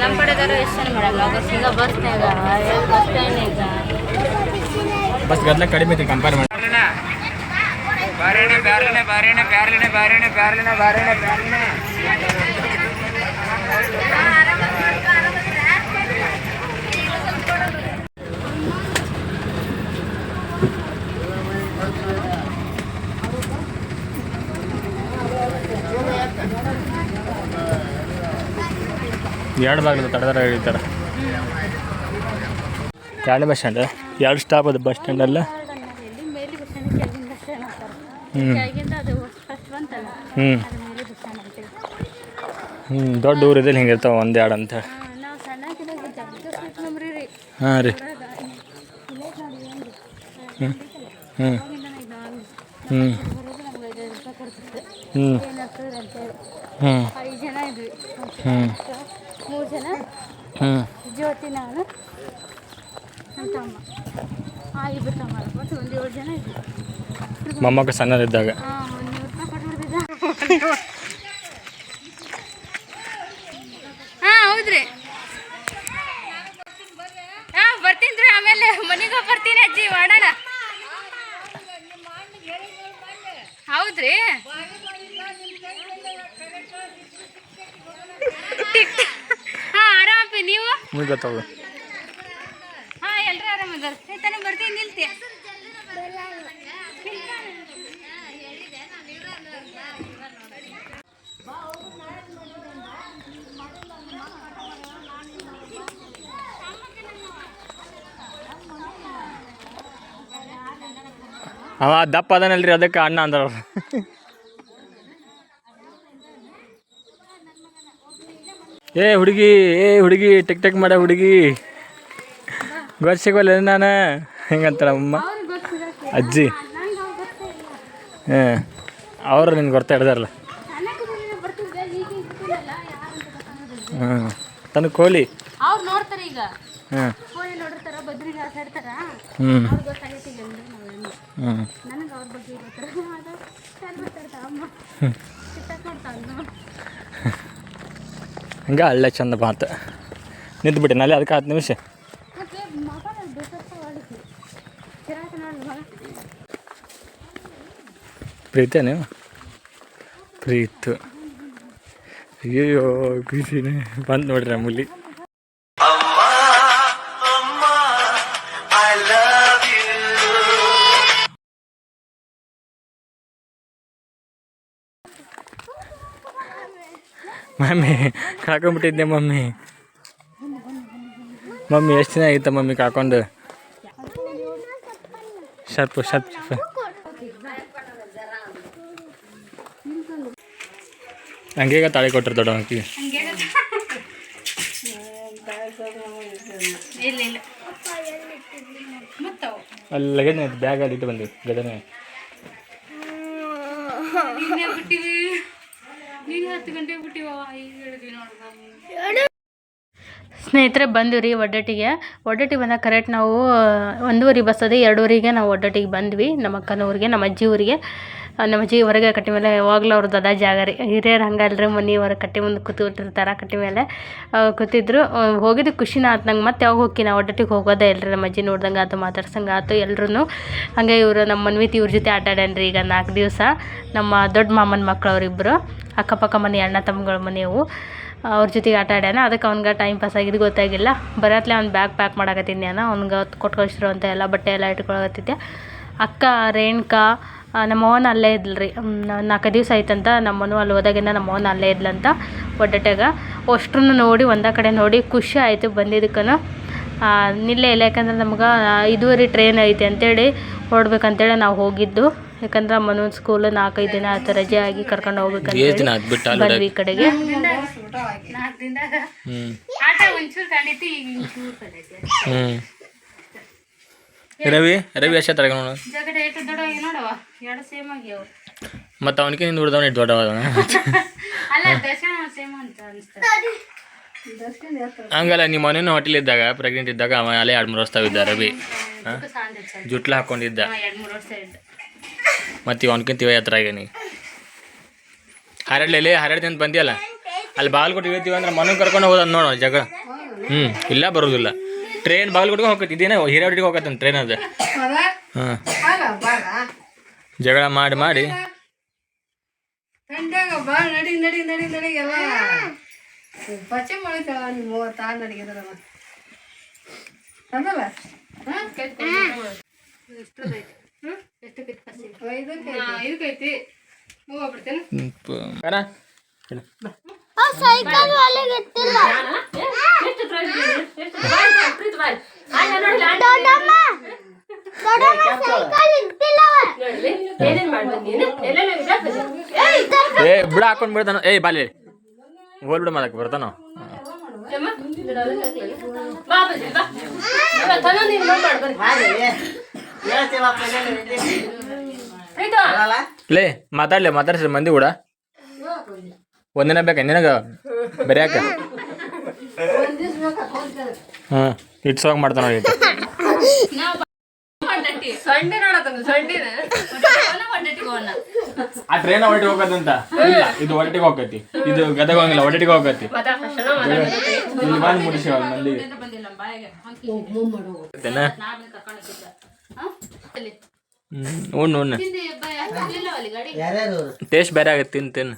ನಮ್ಮ ಎಷ್ಟು ಜನ ಮಾಡಲ್ಲ ಈಗ ಬಸ್ ಬಸ್ ಗದ್ಲ ಕಡಿಮೆ ಐತಿ ಕಂಪೇರ್ ಮಾಡಿ ಎರಡು ಬಾಗಿಲು ತಡೆದಾರ ಹೇಳ್ತಾರೆ ಎರಡು ಬಸ್ ಸ್ಟ್ಯಾಂಡ್ ಎರಡು ಸ್ಟಾಪ್ ಅದು ಬಸ್ ಸ್ಟ್ಯಾಂಡಲ್ಲ ಹ್ಞೂ ಹ್ಞೂ ಹ್ಞೂ ದೊಡ್ಡ ಊರಿದಲ್ಲಿ ಹಿಂಗೆ ಇರ್ತಾವೆ ಒಂದೆರಡು ಅಂತ. ಹಾಂ ರೀ. ಹ್ಞೂ ಹ್ಞೂ ಹ್ಞೂ ಹ್ಞೂ ಹ್ಞೂ ಮೂರು ಜನ. ಜ್ಯೋತಿ ನಾನು. ನನ್ನ ತಮ್ಮ. ಆ ಇಬ್ಬರು ತಮ್ಮ ಒಟ್ಟು ಒಂದು ಏಳು ಜನ ಇದ್ವಿ ಮೊಮ್ಮಗ ಸಣ್ಣದಿದ್ದಾಗ. ಹಾಂ ಒಂದು ನೂರು ರೂಪಾಯಿ ಕೊಟ್ಬಿಡ್ತಿದ್ದ ಹಾಂ ಹೌದ್ರಿ ಹಾಂ ಬರ್ತೀನಿ ರೀ ಆಮೇಲೆ ಮನೆಗೆ ಬರ್ತೀನಿ ಅಜ್ಜಿ ಮಾಡೋಣ ಹೌದ್ರಿ ಹಾಂ ಆರಾಮಪ್ಪಿ ನೀವು ನಿಮ್ಗೆ ಗೊತ್ತಾವು ಹಾಂ ಎಲ್ಲರೂ ಆರಾಮಿದ್ದಾರೆ ತಾನೇ ಬರ್ತೀನಿ ನಿಲ್ತಿ ಅವ ದಪ್ಪ ಅದನಲ್ರಿ ಅದಕ್ಕೆ ಅಣ್ಣ ಅಂದ್ರ. ಏ ಹುಡುಗಿ ಏ ಹುಡುಗಿ ಟಿಕ್ ಟಿಕ್ ಮಾಡ ಹುಡುಗಿ. ಗೊತ್ತಿಗೋಲ್ಲ ನಾನು? ಹೆಂಗಂತಾರ ಅಮ್ಮ? ಅಜ್ಜಿ. ಹಾಂ ಅವರು ನಿನ್ಗೆ ಗೊತ್ತಾ ಹಿಡ್ದಾರಲ್ಲ. ಹಾಂ ತನಗೆ ಕೋಲಿ. ಹಾಂ ಹ್ಞೂ ನನಗೆ ಅವ್ರ ಬಗ್ಗೆ ಮಾತಾಡ್ತಾವ ಅಮ್ಮ ಚಂದ ಮಾತು. ನಿಂತು ಬಿಟ್ಟೆ ನಲ್ಲಿ ಅದಕ್ಕೆ ಹತ್ತು ನಿಮಿಷ. ಪ್ರೀತ ನೀವು? ಪ್ರೀತು. ಅಯ್ಯೋ ಖುಷಿನೇ ಬಂದು ನೋಡ್ರಿ ಅಮೂಲಿ ಮಮ್ಮಿ ಕಾಕೊಂಬಿಟ್ಟಿದ್ದೆ ಮಮ್ಮಿ. ಮಮ್ಮಿ, ಎಷ್ಟು ದಿನ ಆಗಿತ್ತ ಮಮ್ಮಿ ಕಾಕೊಂಡು? ಶರ್ಪು, ಶರ್ಪ್ ಹಂಗೇಗ ತಾಳಿ ಕೊಟ್ಟರು ದೊಡ್ಡ ಮಕ್ಕಳಿಗೆ ಇಲ್ಲ ಇಲ್ಲ ಬ್ಯಾಗ್ ಅಲ್ಲಿ ಲಗೇಜ್ ಇಟ್ಟು ಬಂದ್ವಿ ಗದನೆ ಸ್ನೇಹಿತರೆ, ಬಂದ್ವಿ ರೀ ಒಡ್ಡಟ್ಟಿಗೆ. ಒಡ್ಡಟ್ಟಿಗೆ ಬಂದಾಗ ಕರೆಕ್ಟ್ ನಾವು ಒಂದೂವರೆ ಬಸ್ ಅದೇ ಎರಡೂವರೆಗೆ ನಾವು ಒಡ್ಡಟ್ಟಿಗೆ ಬಂದ್ವಿ, ನಮ್ಮ ಅಕ್ಕನ ಊರಿಗೆ ನಮ್ಮ ಅಜ್ಜಿ ಊರಿಗೆ. ನಮ್ಮ ಅಜ್ಜಿ ಹೊರಗೆ ಕಟ್ಟಿ ಮೇಲೆ ಯಾವಾಗಲೂ ಅವ್ರದ್ದು ಅದ ಜಾಗ ರೀ ಹಿರಿಯರು ಹಂಗಲ್ರಿ ಮನೆ ಹೊರಗೆ ಕಟ್ಟಿ ಮುಂದೆ ಕೂತ್ಬಿಟ್ಟಿರ್ತಾರೆ ಕಟ್ಟಿ ಮೇಲೆ. ಕೂತಿದ್ರು. ಹೋಗಿದ್ದು ಖುಷಿನ ಆತು ನಂಗೆ. ಮತ್ತೆ ಯಾವಾಗ ಹೋಗಿ ನಾವು ಒಟ್ಟಿಗೆ ಹೋಗೋದೇ ಇಲ್ರಿ ನಮ್ಮ ಅಜ್ಜಿ ನೋಡ್ದಂಗೆ ಆತು, ಮಾತಾಡ್ಸಂಗೆ ಆತು ಎಲ್ಲರೂ ಹಂಗೆ ಇವರು ನಮ್ಮ ಮನ್ವಿತಿ ಇವ್ರ ಜೊತೆ ಆಟ ಆಡ್ಯಾನ್ರಿ ಈಗ ನಾಲ್ಕು ದಿವಸ. ನಮ್ಮ ದೊಡ್ಡ ಮಾಮನ ಮಕ್ಕಳು ಅವರಿಬ್ಬರು ಅಕ್ಕಪಕ್ಕ ಮನೆ, ಅಣ್ಣ ತಮ್ಮಗಳ ಮನೆಯವು ಅವ್ರ ಜೊತೆಗೆ ಆಟ ಆಡ್ಯಾನ. ಅದಕ್ಕೆ ಅವ್ನಿಗೆ ಟೈಮ್ ಪಾಸ್ ಆಗಿದ್ದು ಗೊತ್ತಾಗಿಲ್ಲ. ಬರತ್ಲೆ ಅವ್ನು ಬ್ಯಾಗ್ ಪ್ಯಾಕ್ ಮಾಡಾಕತ್ತಿದ್ದೆ ನಾನು ಅವ್ನಿಗೆ ಕೊಟ್ಟು ಅಂತ ಎಲ್ಲ ಬಟ್ಟೆ ಎಲ್ಲ ಇಟ್ಕೊಳಕತ್ತಿದ್ದೆ. ಅಕ್ಕ, ರೇಣುಕಾ ಆ, ನಮ್ಮ ಅವ್ವನ ಅಲ್ಲೇ ಇದ್ಲು ರೀ. ನಾಲ್ಕು ದಿವಸ ಆಯ್ತಂತ ನಮ್ಮನು ಅಲ್ಲಿ ಹೋದಾಗಿಂದ ನಮ್ಮ ಅವ್ವನ ಅಲ್ಲೇ ಇದ್ಲಂತ ಒಡ್ಡಟ್ಯಾಗ. ಅಷ್ಟ್ರೂ ನೋಡಿ ಒಂದೇ ಕಡೆ ನೋಡಿ ಖುಷಿ ಆಯಿತು ಬಂದಿದ್ದಕ್ಕೂ ನಿಲ್ಲೇ ಇಲ್ಲ ಯಾಕಂದ್ರೆ ನಮ್ಗೆ ಇದುವರೆ ಟ್ರೈನ್ ಐತೆ ಅಂತೇಳಿ ಹೊರಡ್ಬೇಕಂತೇಳಿ ನಾವು ಹೋಗಿದ್ದು. ಯಾಕಂದ್ರೆ ಮನೋನ್ ಸ್ಕೂಲ್ ನಾಲ್ಕೈದು ದಿನ ಆಯ್ತು ರಜೆ ಆಗಿ ಕರ್ಕೊಂಡು ಹೋಗ್ಬೇಕಂತ ಆತ್ ಬಂದ್ವಿ ಈ ಕಡೆಗೆ. ನಾಲ್ಕು ದಿನದಾಗ ಆಟ ಒಂಚೂರು ಈಗ ರವಿ ರವಿ ಎಷ್ಟು ಹತ್ರ ನೋಡು. ಜಗಡ ಎಷ್ಟು ದೊಡ್ಡ ನೋಡವ? ಎರಡು ಸೇಮ್ ಆಗ್ಯಾವ ಮತ್ತು ಅವನಿಗೆ ನಿಂದು ಹುಡ್ದವನ ಇಟ್ಟು ದೊಡ್ಡವ ಅಲ್ಲ ದರ್ಶನ ಸೇಮ್ ಅಂತ ಅನಿಸ್ತದೆ ಹಂಗಲ್ಲ ನಿಮ್ಮ ಮನೇನು ಹೋಟೆಲ್ ಇದ್ದಾಗ ಪ್ರೆಗ್ನೆಂಟ್ ಇದ್ದಾಗ ಅವ ಅಲ್ಲೇ ಎರಡು ಮೂರು ವರ್ಷ ಇದ್ದ ರವಿ. ಜುಟ್ಲ ಹಾಕೊಂಡಿದ್ದ. ಮತ್ತು ಇವ ಅನ್ಕೊಂತ ಇವ ಹತ್ರ ಆಗ್ಯಾನಿ ಹರಡ್ಲಿ ಹರಡ್ತಿ ಅಂತ ಬಂದಿಯಲ್ಲ? ಅಲ್ಲಿ ಬಾಲ್ ಕೊಟ್ಟು ಇಳಿತೀವಿ ಅಂದ್ರೆ ಮನೆ ಕರ್ಕೊಂಡು ಹೋದ ನೋಡು ಜಗ. ಹ್ಞೂ ಇಲ್ಲ ಬರೋದಿಲ್ಲ. ಟ್ರೈನ್ ಬಾಗಲಕೋಟೆಗೆ ಹೋಗತ್ತೆ ಇದೇನೇ ಹಿರಾಡಿಗೆ ಹೋಗತ್ತೆ ಟ್ರೈನ್ ಅದು. ಹಾಂ. ಜಗಳ ಮಾಡಿ ಮಾಡಿ. ಗಂಟಾಗ ಬಾ ಸೈಕಲ್ ಏ ಬಿಡ ಹಾಕೊಂಡು ಬಿಡ್ತಾನ. ಏ ಬಾಲಿ. ಹೋಲ್ ಬಿಡ ಮಾಡಕ್ಕೆ ಬರ್ತಾನ. ಲೇ ಮಾತಾಡ್ಲಿ ಮಾತಾಡ್ಸಿ ಮಂದಿ ಕೂಡ. ಒಂದಿನ ಬೇಕಾ? ನಿನಗ? ಬರ್ಯಾಕ? ಹಾಂ ಹೋಗಿ ಮಾಡ್ತಾನ ನೋಡಿ ಆ ಟ್ರೈನ್ ಒಟ್ಟಿಗೆ ಹೋಗತ್ತಂತ ಇಲ್ಲ ಇದು ಹೊಟ್ಟಿಗೆ ಹೋಗತಿ ಇದು ಗದಗ ಹೋಗಿಲ್ಲ ಒಟ್ಟಿಗೆ ಹೋಗತಿ ಇಲ್ಲಿ ಬಂದು ಮಂದಿಗೆ ಉಣ್ಣು ಉಣ್ಣು ಟೇಸ್ಟ್ ಬೇರೆ ಆಗತ್ತೆ ತಿನ್ ತಿನ್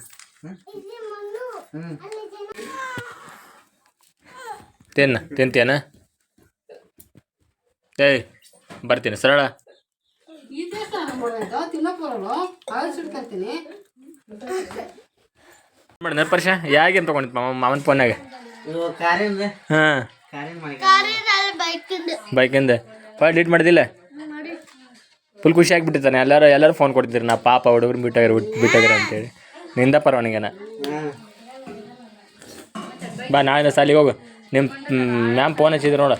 ತಿನ್ನ ತಿಂತೇನ ಏಯ್ ಬರ್ತೀನಿ ಸರಳ. ತಿನ್ನಕ್ ಬರಲ್ಲ ಹಾಲು ಸಿಡ್ಕಂತೀನಿ ಮಾಡಿ ನರ್ಪರ್ಷ ಯಾಗೇನು ತೊಗೊಂಡಿತ್ತು ಮಾಮ ಮಾಮನ ಇವು ಕಾರಿಂದ ಹಾಂ ಬೈಕಿಂದ. ಫೈಲ್ ಡೀಟ್ ಮಾಡಿದಿಲ್ಲ? ಫುಲ್ ಖುಷಿ ಆಗಿಬಿಟ್ಟಿರ್ತಾನೆ ಎಲ್ಲರೂ ಎಲ್ಲರೂ ಫೋನ್ ಕೊಡ್ತಿದ್ರು. ನಾ ಪಾಪ ಹುಡುಗರು ಬಿಟ್ಟಾಗಿರ ಬಿಟ್ಟಾಗಿರ ಅಂತೇಳಿ. ನಿಂದ ಪರವಾನಿಗೆನ? ಬಾ ನಾಳೆ ಸಾಲಿಗೆ ಹೋಗು. ನಿಮ್ಮ ಮ್ಯಾಮ್ ಫೋನ್ ಹಚ್ಚಿದ್ರು ನೋಡು.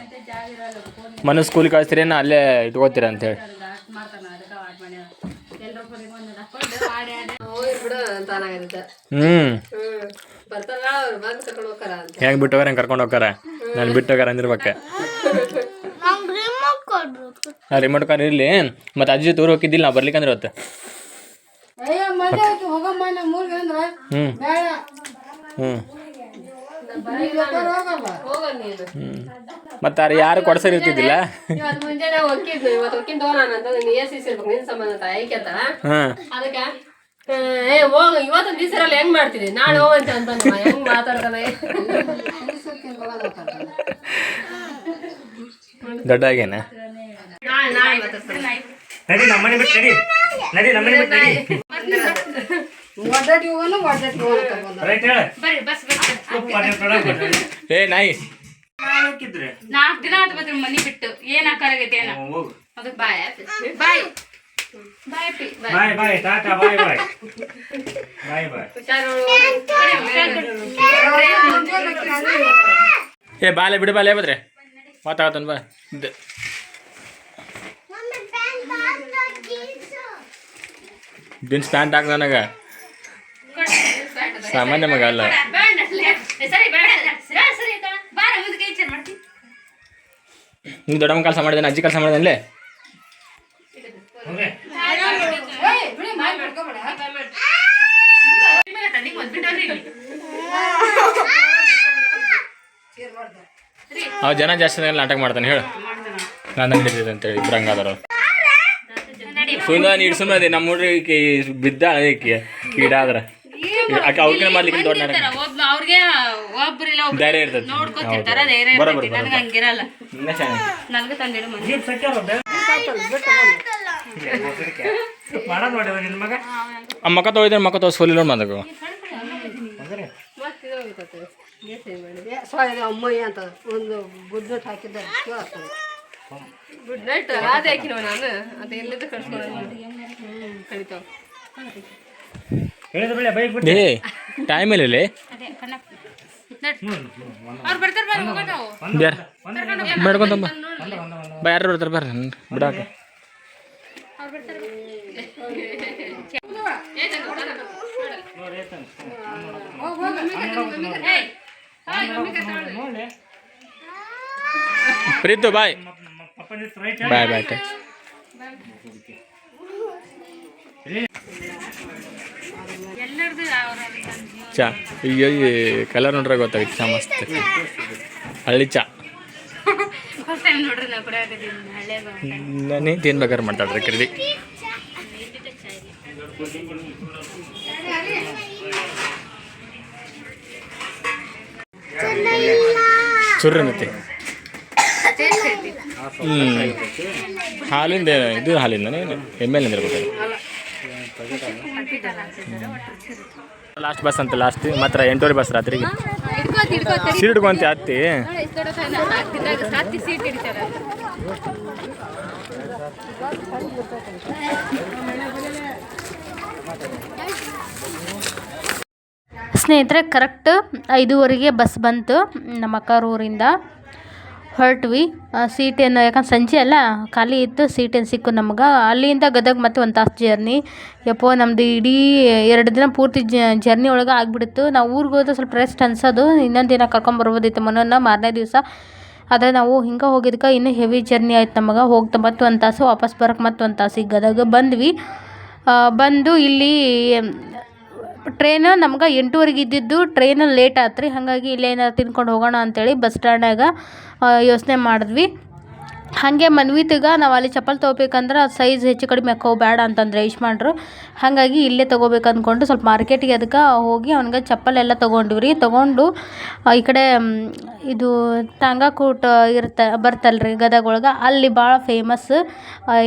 ಮನೆ ಸ್ಕೂಲಿಗೆ ಕಳಿಸ್ತೀರೇನು ಅಲ್ಲೇ ಇಟ್ಕೋತೀರ ಅಂತೇಳಿ. ಹ್ಞೂ ಹೆಂಗೆ ಬಿಟ್ಟು ಹೋಗಾರ ಹೆಂಗೆ ಕರ್ಕೊಂಡು ಹೋಗಾರ ನಾನು ಬಿಟ್ಟು ಹೋಗಾರ ಅಂದಿರ್ಬೇಕು. ರಿಮೋಟ್ ಕಾರ್ ಇರಲಿ. ಮತ್ತು ಅಜ್ಜಿ ತೂರು ಹೋಗಿದ್ದಿಲ್ಲ ನಾ ಬರ್ಲಿಕ್ಕೆ ಅಂದ್ರೆ ಇವತ್ತು ಹ್ಞೂ ಹ್ಞೂ ಮತ್ತು ಅವ್ರು ಯಾರು ಕೊಡ್ಸರ್ ಇರ್ತಿದ್ದಿಲ್ಲ? ಇವತ್ತು ಮುಂಜಾನೆ ಒಕ್ಕಿದ್ನು ಇವತ್ತು ಒಕ್ಕಿಂದ ನಾನು ಅಂತ ನಿಂಗೆ ಎಸ್ ಇರ್ಬೇಕು ನಿನ್ ಸಂಬಂಧ ಅಂತ? ಐಕ್ಯತ ಹಾಂ. ಅದಕ್ಕೆ ಏ ಹೋಗ ಇವತ್ತು ದಿವಸರಲ್ಲಿ ಹೆಂಗ್ ಮಾಡ್ತೀನಿ ನಾಳೆ ಹೋಗಂತ ಅಂತ ಹೆಂಗ್ ಮಾತಾಡ್ತಾನೆ? ದೊಡ್ಡ ಆಗೇನ ನಡಿ ನಮ್ಮನೆ ಬಿಟ್ಟು ನಡಿ. ನಡಿ ನಮ್ಮನೆ ಬಿಟ್ಟು ನಡಿ. ಒಡ್ಡಾಟಿ ಹೋಗೋನು ಒಡ್ಡಾಟಿ ಹೋಗೋಣ ರೈಟ್ ಹೇಳ. ಬರ್ರಿ ಬಸ್ ಬಸ್ ಏ ನಾಯಿ. ಹಾಕಿದ್ರೆ? ನಾಲ್ಕು ದಿನ ಆತು ಬಂದ್ರಿ ಮನಿ ಬಿಟ್ಟು. ಏನ್ ಏನ ಹೋಗು. ಅದಕ್ಕೆ ಬಾಯ್ ಬಾಯ್ ಬಾಯ್ ಬಾಯ್ ಬಾಯ್ ಬಾಯ್ ಟಾಟಾ ಬಾಯ್ ಬಾಯ್ ಬಾಯ್ ಬಾಯ್ ಏ ಬಾಲೆ ಬಿಡು ಬಾಲೆ ಬದ್ರೆ ಮಾತಾಡ್ತಾನ ಬಾ. ದ- ಮಮ್ಮಿ ಪ್ಯಾಂಟ್ ಹಾಕ್ತಾ ಜೀನ್ಸು ಜೀನ್ಸ್ ಪ್ಯಾಂಟ್ ಹಾಕ್ ನನಗೆ. ಸಾಮಾನ್ಯ ಮಗ ಅಲ್ಲ. ನೀವು ಸರಿ ಮಗ ಸರಿ ಸರಿ ಬಾರ ಮುಂದಕ್ಕೆ ಈಚೆ ನೀನು ದೊಡ್ಡಮ್ಮ ಕೆಲಸ ಮಾಡಿದ್ದೇನೆ ಅಜ್ಜಿ ಕೆಲಸ ಮಾಡಿದೆ ಅವ ಜನ ಜಾಸ್ತಿ ನಾಟಕ ಮಾಡ್ತಾನೆ ಹೇಳು. ನಾನು ಹಿಡಿದಿದೆ ಅಂತೇಳಿ ಇಬ್ರು ಹಂಗಾದ್ರು ಸುಮ್ಮನೆ ನೀಡು ಸುಮ್ಮನೆ ನಮ್ಮ ಹುಡುಗಿ ಬಿದ್ದ ಈಕೆ ಕೀಡಾದ್ರ ಆಕೆ ಅವ್ರಿಗಿನ ಮಾಡ್ಲಿಕ್ಕೆ ದೊಡ್ಡ ನಾಟಕ ಅವ್ರಿಗೆ ಒಬ್ರಿಲ್ಲ ಒಬ್ರು ಧೈರ್ಯ ಇರ್ತದೆ. ನೋಡ್ಕೊತಿರ್ತಾರ ಧೈರ್ಯ ಬರೋಬ್ಬರ ಇರ್ತೈತಿ ನನಗೆ ಹಂಗಿರಲ್ಲ. ನನಗೆ ತಂದಿಡು ಆ ಮಕ್ಕ ತೊಳಿದ್ರೆ ಮಕ್ಕ ಅಮ್ಮಯ್ಯ ಅಂತ ಒಂದು ಗುಡ್ ನೈಟ್ ಹಾಕಿದ್ದಾರೆ ಕೇಳಾಗ್ತದೆ ಗುಡ್ ನೈಟ್ ಅದೇ ಹಾಕಿನವ ನಾನು ಅದು ಎಲ್ಲಿದ್ದು ಕಳ್ಸ್ಕೊಂಡು ಕಳಿತಾವ ಏ ಟೈಮ್ ಇಲ್ಲ ಅವ್ರು ಬರ್ತಾರೆ ಬರ್ರಿ ಹೋಗೋಣ ನಾವು ಬ್ಯಾರ ಮಾಡ್ಕೊಂತಮ್ಮ ಬಾ. ಯಾರು ಬರ್ತಾರೆ ಬರ್ರಿ ಬಿಡಾಕ. ಪ್ರೀತು ಬಾಯ್. ಬಾಯ್ ಬಾಯ್ ಚಾ ಈಗ ಕಲರ್ ನೋಡ್ರೆ ಗೊತ್ತಾಗುತ್ತೆ ಚಾ ಮಸ್ತ್. ಹಳ್ಳಿ ಚಾ. ನಾನೇ ತಿನ್ಬೇಕಾದ್ರೆ ಮಾತಾಡ್ರಿ ಕರೀರಿ. ಸುರ್ರನತಿ ಹ್ಞೂ ಹಾಲಿಂದ ಇದು ಹಾಲಿಂದನೇ ಎಂ ಎಲ್ ಇರ್ಬೇಕು ಲಾಸ್ಟ್ ಬಸ್ ಅಂತ ಲಾಸ್ಟ್ ಮಾತ್ರ ಎಂಟೂವರೆ ಬಸ್ ರಾತ್ರಿಗೆ. ಸೀಟ್ ಹಿಡ್ಕೋತಿ ಹತ್ತಿ ಸ್ನೇಹಿತರೆ ಕರೆಕ್ಟ್ ಐದೂವರೆಗೆ ಬಸ್ ಬಂತು ನಮ್ಮ ಅಕ್ಕಾರ ಊರಿಂದ ಹೊರಟ್ವಿ. ಸೀಟೇನು, ಯಾಕಂದ್ರೆ ಸಂಜೆ ಅಲ್ಲ, ಖಾಲಿ ಇತ್ತು, ಸೀಟೇನು ಸಿಕ್ಕು ನಮ್ಗೆ. ಅಲ್ಲಿಂದ ಗದಗ ಮತ್ತೆ ಒಂದು ತಾಸು ಜರ್ನಿ. ಯಪ್ಪೋ, ನಮ್ದು ಇಡೀ ಎರಡು ದಿನ ಪೂರ್ತಿ ಜರ್ನಿ ಒಳಗೆ ಆಗಿಬಿಡ್ತು. ನಾವು ಊರಿಗೆ ಹೋದ್ರೆ ಸ್ವಲ್ಪ ರೆಸ್ಟ್ ಅನ್ಸೋದು. ಇನ್ನೊಂದು ದಿನ ಕರ್ಕೊಂಬರ್ಬೋದಿತ್ತು ಮನೋನ ಮಾರನೇ ದಿವಸ. ಆದರೆ ನಾವು ಹಿಂಗೆ ಹೋಗಿದ್ಕೆ ಇನ್ನೂ ಹೆವಿ ಜರ್ನಿ ಆಯ್ತು ನಮಗೆ. ಹೋಗ್ತಾ ಮತ್ತು ಒಂದು ತಾಸು, ವಾಪಸ್ ಬರೋಕೆ ಮತ್ತೆ ಒಂದು ತಾಸಿಗೆ ಗದಗ ಬಂದ್ವಿ. ಬಂದು ಇಲ್ಲಿ ಟ್ರೈನ್ ನಮ್ಗೆ ಎಂಟೂವರೆಗೆ ಇದ್ದಿದ್ದು ಟ್ರೈನ್ ಲೇಟ್ ಆತ್ರಿ. ರೀ ಹಾಗಾಗಿ ಇಲ್ಲೇ ಏನಾರು ತಿನ್ಕೊಂಡು ಹೋಗೋಣ ಅಂತೇಳಿ ಬಸ್ ಸ್ಟ್ಯಾಂಡಾಗ ಯೋಚನೆ ಮಾಡಿದ್ವಿ. ಹಾಗೆ ಮನ್ವಿತಿಗ ನಾವು ಅಲ್ಲಿ ಚಪ್ಪಲ್ ತೊಗೋಬೇಕಂದ್ರೆ ಸೈಜ್ ಹೆಚ್ಚು ಕಡಿಮೆ ಹಾಕೋ ಬೇಡ ಅಂತಂದ್ರೆ ಯಶ್ಮಾನ್ರು ಹಾಗಾಗಿ ಇಲ್ಲೇ ತೊಗೋಬೇಕು ಅಂದ್ಕೊಂಡು ಸ್ವಲ್ಪ ಮಾರ್ಕೆಟಿಗೆ ಅದಕ್ಕೆ ಹೋಗಿ ಅವ್ನಿಗೆ ಚಪ್ಪಲೆಲ್ಲ ತೊಗೊಂಡ್ವಿ ರೀ. ತೊಗೊಂಡು ಈ ಕಡೆ ಇದು ತಾಂಗಾಕೂಟ ಬರ್ತಲ್ರಿ ಗದಗ ಒಳಗೆ ಅಲ್ಲಿ ಭಾಳ ಫೇಮಸ್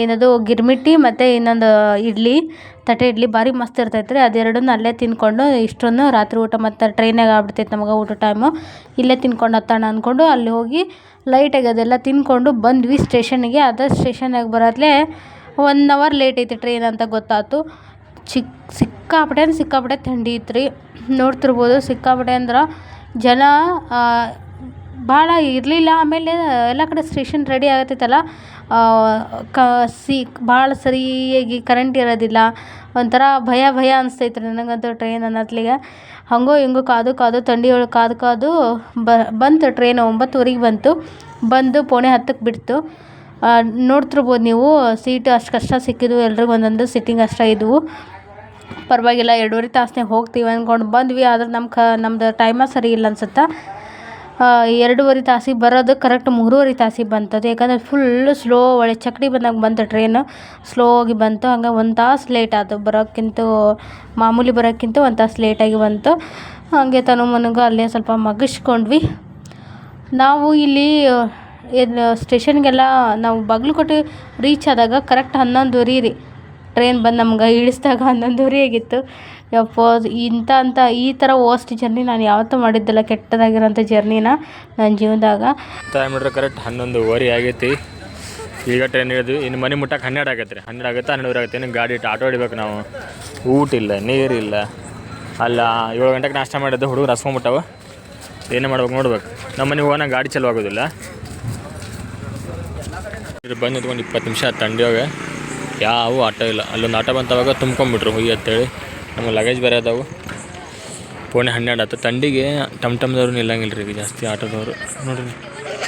ಏನದು ಗಿರ್ಮಿಟ್ಟಿ ಮತ್ತು ಇನ್ನೊಂದು ಇಡ್ಲಿ. ತಟ್ಟೆ ಇಡ್ಲಿ ಭಾರಿ ಮಸ್ತ್ ಇರ್ತೈತೆ ರೀ ಅದೆರಡನ್ನೂ ಅಲ್ಲೇ ತಿನ್ಕೊಂಡು ಇಷ್ಟೊಂದು ರಾತ್ರಿ ಊಟ ಮತ್ತು ಟ್ರೈನಾಗ ಆಗ್ಬಿಡ್ತೈತೆ ನಮಗೆ ಊಟ ಟೈಮು ಇಲ್ಲೇ ತಿನ್ಕೊಂಡು ಹತ್ತೋಣ ಅಂದ್ಕೊಂಡು ಅಲ್ಲಿ ಹೋಗಿ ಲೈಟಾಗಿ ಅದೆಲ್ಲ ತಿನ್ಕೊಂಡು ಬಂದ್ವಿ ಸ್ಟೇಷನ್ನಿಗೆ ಅದೇ ಸ್ಟೇಷನ್ನಾಗ ಬರೋದ್ಲೇ ಒನ್ ಅವರ್ ಲೇಟ್ ಐತಿ ಟ್ರೈನ್ ಅಂತ ಗೊತ್ತಾಯ್ತು ಚಿಕ್ಕ ಸಿಕ್ಕಾಪಟ್ಟೆ ಅಂದ್ರೆ ಸಿಕ್ಕಾಪಟ್ಟೆ ಥಂಡಿ ಇತ್ತು ರೀ ನೋಡ್ತಿರ್ಬೋದು ಸಿಕ್ಕಾಪಟ್ಟೆ ಅಂದ್ರೆ ಜನ ಭಾಳ ಇರಲಿಲ್ಲ ಆಮೇಲೆ ಎಲ್ಲ ಕಡೆ ಸ್ಟೇಷನ್ ರೆಡಿ ಆಗತ್ತೈತಲ್ಲ. ಕ, ಸಿ, ಭಾಳ ಸರಿಯಾಗಿ ಕರೆಂಟ್ ಇರೋದಿಲ್ಲ. ಒಂಥರ ಭಯ ಭಯ ಅನಿಸ್ತೈತೆ ರೀ ನನಗಂತೂ ಟ್ರೈನ್ ಅನ್ನೋತ್ಲಿಗೆ. ಹಾಗೋ ಹಿಂಗೋ ಕಾದು ಕಾದು ಥಂಡಿ ಒಳಗೆ ಕಾದು ಕಾದು ಬಂತು ಟ್ರೈನ್ ಒಂಬತ್ತುವರೆಗೆ ಬಂತು. ಬಂದು ಪೋಣೆ ಹತ್ತಕ್ಕೆ ಬಿಡ್ತು. ನೋಡ್ತಿರ್ಬೋದು ನೀವು ಸೀಟ್ ಅಷ್ಟು ಕಷ್ಟ ಸಿಕ್ಕಿದ್ವು, ಎಲ್ರಿಗೂ ಒಂದೊಂದು ಸಿಟ್ಟಿಂಗ್ ಅಷ್ಟೇ ಇದ್ವು. ಪರವಾಗಿಲ್ಲ, ಎರಡೂವರೆ ತಾಸ್ನಾಗ ಹೋಗ್ತೀವಿ ಅಂದ್ಕೊಂಡು ಬಂದ್ವಿ, ಆದ್ರೆ ನಮ್ಮ ಕ, ನಮ್ದು ಟೈಮ ಸರಿ ಇಲ್ಲ ಅನ್ಸುತ್ತೆ? ಎರಡೂವರೆ ತಾಸಿಗೆ ಬರೋದು ಕರೆಕ್ಟ್ ಮೂರುವರೆ ತಾಸಿಗೆ ಬಂತದು. ಯಾಕಂದ್ರೆ ಫುಲ್ಲು ಸ್ಲೋ ಒಳ್ಳೆ ಚಕ್ಡಿ ಬಂದಾಗ ಬಂತು ಟ್ರೈನು ಸ್ಲೋ ಆಗಿ ಬಂತು. ಹಂಗೆ ಒಂದು ತಾಸು ಲೇಟ್ ಆಯ್ತು ಬರೋಕ್ಕಿಂತ ಮಾಮೂಲಿ ಬರೋಕ್ಕಿಂತ ಒಂದು ತಾಸು ಲೇಟಾಗಿ ಬಂತು. ಹಾಗೆ ತನು ಮನಗೂ ಅಲ್ಲೇ ಸ್ವಲ್ಪ ಮಗಿಸ್ಕೊಂಡ್ವಿ. ನಾವು ಇಲ್ಲಿ ಸ್ಟೇಷನ್ಗೆಲ್ಲ ನಾವು ಬಾಗಲಕೋಟೆ ರೀಚ್ ಆದಾಗ ಕರೆಕ್ಟ್ ಹನ್ನೊಂದುವರೆ ರೀ. ಟ್ರೈನ್ ಬಂದು ನಮ್ಗೆ ಇಳಿಸಿದಾಗ ಹನ್ನೊಂದುವರೆ ಆಗಿತ್ತು. ಯಪ್ಪ, ಇಂಥ ಅಂತ ಈ ಥರ ವರ್ಸ್ಟ್ ಜರ್ನಿ ನಾನು ಯಾವತ್ತೂ ಮಾಡಿದ್ದಿಲ್ಲ, ಕೆಟ್ಟದಾಗಿರೋಂಥ ಜರ್ನಿನ ನನ್ನ ಜೀವನದಾಗ. ಟೈಮ್ ನೋಡ್ರೆ ಕರೆಕ್ಟ್ ಹನ್ನೊಂದುವರೆ ಆಗೈತಿ. ಈಗ ಟ್ರೈನ್ ಹಿಡಿದ್ವಿ. ಇನ್ನು ಮನೆ ಮುಟ್ಟಕ್ಕೆ ಹನ್ನೆರಡು ಆಗತ್ತೆ ರೀ ಹನ್ನೆರಡು ಆಗುತ್ತೆ ಹನ್ನೆರಡು ಆಗುತ್ತೆ? ಇನ್ನು ಗಾಡಿ ಆಟೋ ಹೊಡಿಬೇಕು ನಾವು. ಊಟ ಇಲ್ಲ, ನೀರಿಲ್ಲ. ಅಲ್ಲ, ಏಳು ಗಂಟೆಗೆ ನಾಷ್ಟ ಮಾಡಿದ್ದು, ಹುಡುಗರು ಹಸ್ಕೊಂಬಿಟ್ಟವು ಏನೇ ಮಾಡ್ಬೇಕು ನೋಡ್ಬೇಕು. ನಮ್ಮ ಮನೆಗೆ ಹೋಗೋಣ ಗಾಡಿ ಚಲೋ ಆಗೋದಿಲ್ಲ. ಇದ್ರ ಬಂದು ನಿಂತ್ಕೊಂಡು ಇಪ್ಪತ್ತು ನಿಮಿಷ ತಂಡಿಯಾಗ ಯಾವ ಆಟೋ ಇಲ್ಲ. ಅಲ್ಲೊಂದು ಆಟೋ ಬಂತವಾಗ ತುಂಬ್ಕೊಂಬಿಟ್ರು ಹುಯ್ಯಿ ಅಂತೇಳಿ ನಮಗೆ ಲಗೇಜ್ ಬೇರೆ ಅದಾವು. ಪೋಣೆ ಹನ್ನೆರಡು ಆಯ್ತು ತಂಡಿಗೆ ಟಮ್ ಟಮ್ದವ್ರು ನಿಲ್ಲಂಗಿಲ್ಲ ರೀ ಜಾಸ್ತಿ ಆಟೋದವರು. ನೋಡ್ರಿ.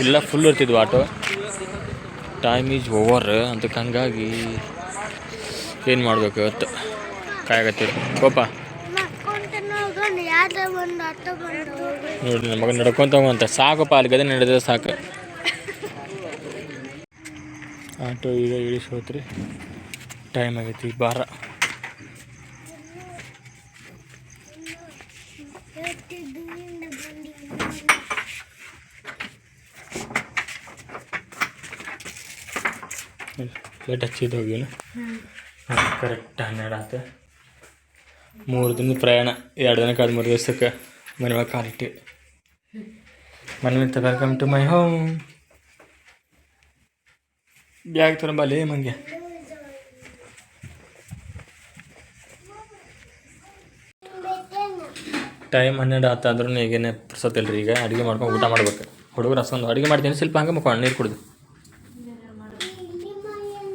ಇಲ್ಲ ಫುಲ್ ಇರ್ತಿದ್ವು ಆಟೋ. ಟೈಮ್ ಈಸ್ ಓವರ್ ಅದಕ್ಕೆ ಹಂಗಾಗಿ ಏನು ಮಾಡಬೇಕು ಇವತ್ತು? ಕಾಯಕತ್ತೀರಿ ಕೋಪ ನೋಡ್ರಿ ನಮಗೆ ನಡ್ಕೊತ ನೋಡಿ ಹೋಗುವಂತ. ಸಾಕಪ್ಪ, ಅಲ್ಲಿ ಗದೆ ನಡೆದ್ರೆ ಸಾಕು. ಆಟೋ ಈಗ ಇಳಿಸೋತ್ರಿ. ಟೈಮ್ ಆಗೈತಿ ಬಾರ. ಲೇಟ್ ಹಚ್ಚಿದ್ದು ಹೋಗಿನ ಕರೆಕ್ಟ್ ಹನ್ನೆರಡು ಆಯ್ತು ಮೂರು ದಿನದ ಪ್ರಯಾಣ, ಎರಡು ದಿನಕ್ಕೆ ಅದು ಮೂರು ದಿವಸಕ್ಕೆ ಮನೆ ಒಳಗೆ ಕಾಲಿಟ್ಟು ಮನೆ welcome to my home bag ತಗೊಂಬಲ್ಲಿ ಮಂಗೆ ಟೈಮ್ ಹನ್ನೆರಡು ಆತಾದ್ರೂ ಈಗೇನೆ ಪುರ್ಸತ್ತಿಲ್ಲ ರೀ ಈಗ ಅಡುಗೆ ಮಾಡ್ಕೊಂಡು ಊಟ ಮಾಡ್ಬೇಕು. ಹುಡುಗರು ಅಷ್ಟೊಂದು ಅಡುಗೆ ಮಾಡ್ತೀನಿ, ಸ್ವಲ್ಪ ಹಂಗೆ ಮಕ್ಕಳು ನೀರು ಕುಡ್ದು.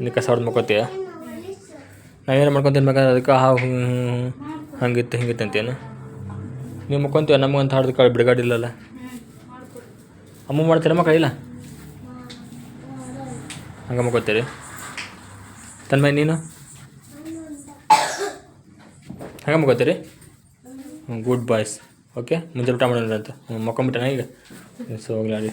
ಇನ್ನು ಕಸ ಹೊಡೆದು ಮಕ್ಕೋತೀಯ? ನಾವೇನು ಮಾಡ್ಕೊತೀನಿ ಬೇಕಾದ್ರೆ ಅದಕ್ಕೆ ಹಾವು ಹಂಗಿತ್ತು, ಹಿಂಗಿತ್ತು ಅಂತೇನು ನೀವು ಮುಕ್ಕೊಂತೀವ ನಮಗಂತ ಹಾಡ್ದು ಕಾಳು ಬಿಡುಗಾಡಿಲ್ಲಲ್ಲ? ಅಮ್ಮ ಮಾಡ್ತೀರ ಮಕ್ಕಳ ಇಲ್ಲ? ಹಂಗೆ ಮುಕ್ಕೋತೀರಿ? ತನ್ಮೈ ನೀನು? ಹಂಗೆ ಮುಕ್ಕೋತೀರಿ? ಹ್ಞೂ ಗುಡ್ ಬಾಯ್ಸ್ ಓಕೆ ಮುಂಜಾನೆ ಊಟ ಮಾಡೋಣ ಅಂತ ಮಕ್ಕೊಂಬಿಟ್ಟಣ ಈಗ? ಸೊ ಹೋಗ್ಲಾಡಿ